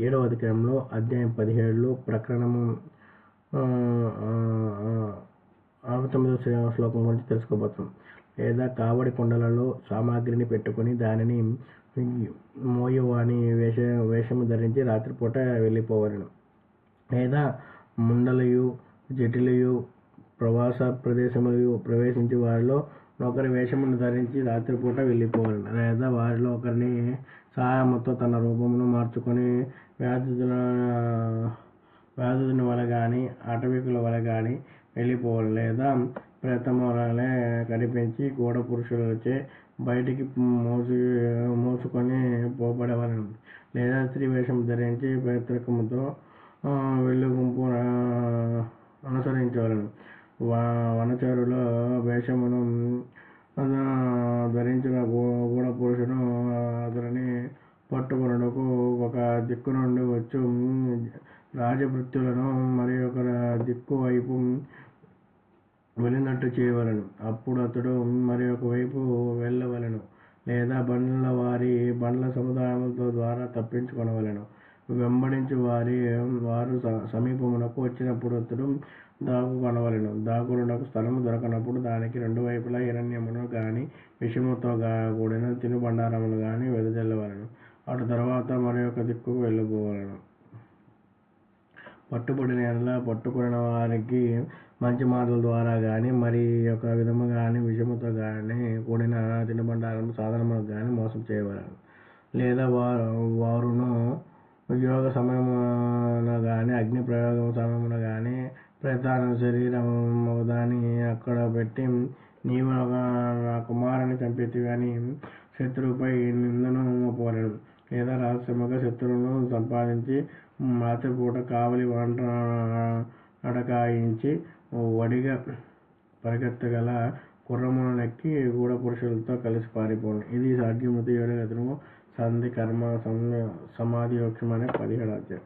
ఏడవ అధికారంలో అధ్యాయం పదిహేడులో ప్రకరణము అరవై తొమ్మిదవ శ్లోకం గురించి తెలుసుకోబోతున్నాం లేదా కావడి కొండలలో సామాగ్రిని పెట్టుకొని దానిని మోయవాని వేష వేషము ధరించి రాత్రిపూట వెళ్ళిపోవలను. లేదా ముండలయు జటిలయు ప్రవాస ప్రదేశములు ప్రవేశించి వారిలో ఒకరి వేషమును ధరించి రాత్రిపూట వెళ్ళిపోవాలి. లేదా వారిలో ఒకరిని సహాయముతో తన రూపమును మార్చుకొని వ్యాధుల వ్యాధుని వల్ల కానీ అటవికుల వల్ల కానీ వెళ్ళిపోవాలి. లేదా ప్రేతమ వలె కనిపించి గోడ పురుషులచే బయటికి మోసు మోసుకొని పోబడేవారు లేదా స్త్రీ వేషం ధరించి పేత్రికముతో వెళ్ళి గుంపు అనుసరించేవారు వా వనచరుల వేషమును ధరించిన గూ- గూఢ పురుషుడు అతనిని పట్టుకొనుటకు ఒక దిక్కు నుండి వచ్చు. రాజభృత్యులను మరి ఒక దిక్కు వైపు వెళ్ళినట్టు చేయవలను. అప్పుడు అతడు మరి ఒక వైపు వెళ్ళవలను లేదా బండ్ల వారి బండ్ల సముదాయములతో ద్వారా తప్పించుకొనవలను. వెంబడించి వారి వారు స- సమీపమునకు వచ్చినప్పుడు అతడు దాగుకొనవలెను దాగుడునకు స్థలము దొరకనప్పుడు దానికి రెండు వైపులా హిరణ్యమును గాని విషముతో కూడిన తినుబండారములు గాని వెదజల్లవలను. అటు తర్వాత మరి ఒక దిక్కుకు వెళ్ళిపోవలను పట్టుబడిన ఎడల పట్టుకున్న వారికి మంచి మాటల ద్వారా కానీ మరి ఒక విధము కానీ విషముతో కానీ కూడిన తినుబండారము సాధనములకు కానీ మోసం చేయవలను. లేదా వారు వారును ఉద్యోగ సమయమున కానీ అగ్ని ప్రయోగం సమయమున కానీ ప్రధాన శరీరం దాన్ని అక్కడ పెట్టి నీవు నా- కుమారుని చంపితి కానీ శత్రువుపై నిందను మోపవలను లేదా రహస్యముగా శత్రువును సంపాదించి రాత్రిపూట కావలి వంట అడకాయించి వడిగా పరిగెత్తగల గుర్రమును నెక్కి కూడా పురుషులతో కలిసి పారిపోను. ఇది సాధ్యమతి ఏడు සන්ධි, කර්මා, සම්ඥා, සමාධි ඔක්කොම නේ පරිහරණය.